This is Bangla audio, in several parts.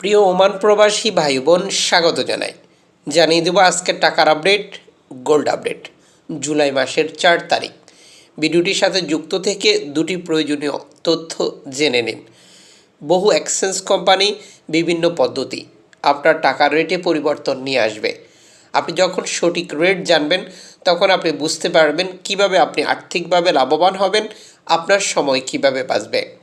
প্রিয় ওমান প্রবাসী ভাই বোন স্বাগত জানাই। জানিয়ে দেবো আজকের টাকার আপডেট, গোল্ড আপডেট, জুলাই মাসের চার তারিখ। ভিডিওটির সাথে যুক্ত থেকে দুটি প্রয়োজনীয় তথ্য জেনে নিন। বহু এক্সচেঞ্জ কোম্পানি বিভিন্ন পদ্ধতি, আপনার টাকার রেটে পরিবর্তন নিয়ে আসবে। আপনি যখন সঠিক রেট জানবেন, তখন আপনি বুঝতে পারবেন কীভাবে আপনি আর্থিকভাবে লাভবান হবেন, আপনার সময় কীভাবে বাঁচবে।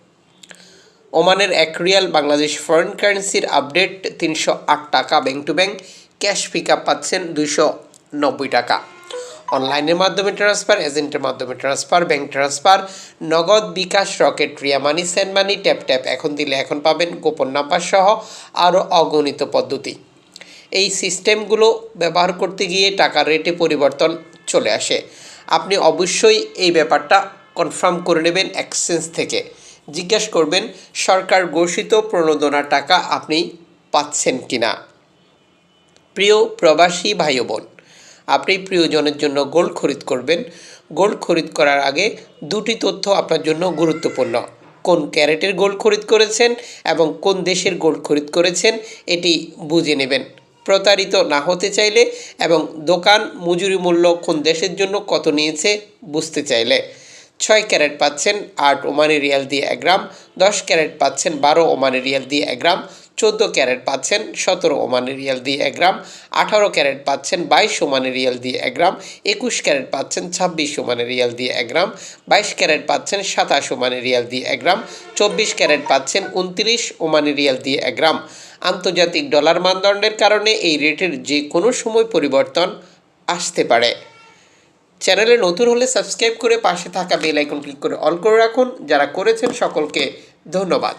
ওমানের এক রিয়াল বাংলাদেশ ফরেন কারেন্সির আপডেট তিনশো আট টাকা bank to bank cash pick up পাচ্ছেন দুইশো নব্বই টাকা। অনলাইনের মাধ্যমে ট্রান্সফার এজেন্টের মাধ্যমে transfer bank transfer Nagad bKash Rocket Ria money send money tap tap এখন দিলে এখন পাবেন গোপন নাম্বার সহ আরও অগণিত পদ্ধতি। এই সিস্টেমগুলো ব্যবহার করতে গিয়ে টাকার রেটে পরিবর্তন চলে আসে। আপনি অবশ্যই এই ব্যাপারটা কনফার্ম করে নেবেন এক্সচেঞ্জ থেকে। জিজ্ঞেস করবেন, সরকার ঘোষিত প্রণোদনা টাকা আপনি পাচ্ছেন কি না প্রিয় প্রবাসী ভাই বোন আপনি প্রিয়জনের জন্য গোল্ড খরিদ করবেন। গোল্ড খরিদ করার আগে দুটি তথ্য আপনার জন্য গুরুত্বপূর্ণ। কোন ক্যারেটের গোল্ড খরিদ করেছেন এবং কোন দেশের গোল্ড খরিদ করেছেন, এটি বুঝে নেবেন। প্রতারিত না হতে চাইলে এবং দোকান মজুরি মূল্য কোন দেশের জন্য কত নিয়েছে, বুঝতে চাইলে। ছয় ক্যারেট পাচ্ছেন আট ওমানি রিয়াল দিয়ে এক গ্রাম, দশ ক্যারেট পাচ্ছেন বারো ওমানি রিয়াল দিয়ে এক গ্রাম, চোদ্দ ক্যারেট পাচ্ছেন সতেরো ওমানি রিয়াল দিয়ে এক গ্রাম, আঠারো ক্যারেট পাচ্ছেন বাইশ ওমানি রিয়াল দিয়ে এক গ্রাম, একুশ ক্যারেট পাচ্ছেন ছাব্বিশ ওমানি রিয়াল দিয়ে এক গ্রাম, বাইশ ক্যারেট পাচ্ছেন সাতাশ ওমানি রিয়াল দিয়ে এক গ্রাম, চব্বিশ ক্যারেট পাচ্ছেন উনত্রিশ ওমানি রিয়াল দিয়ে এক গ্রাম। আন্তর্জাতিক ডলার মানদণ্ডের কারণে এই রেটের যে কোনো সময় পরিবর্তন আসতে পারে। চ্যানেলে নতুন হলে সাবস্ক্রাইব করে পাশে থাকা বেল আইকন ক্লিক করে অল করে রাখুন। যারা করেছেন সকলকে ধন্যবাদ।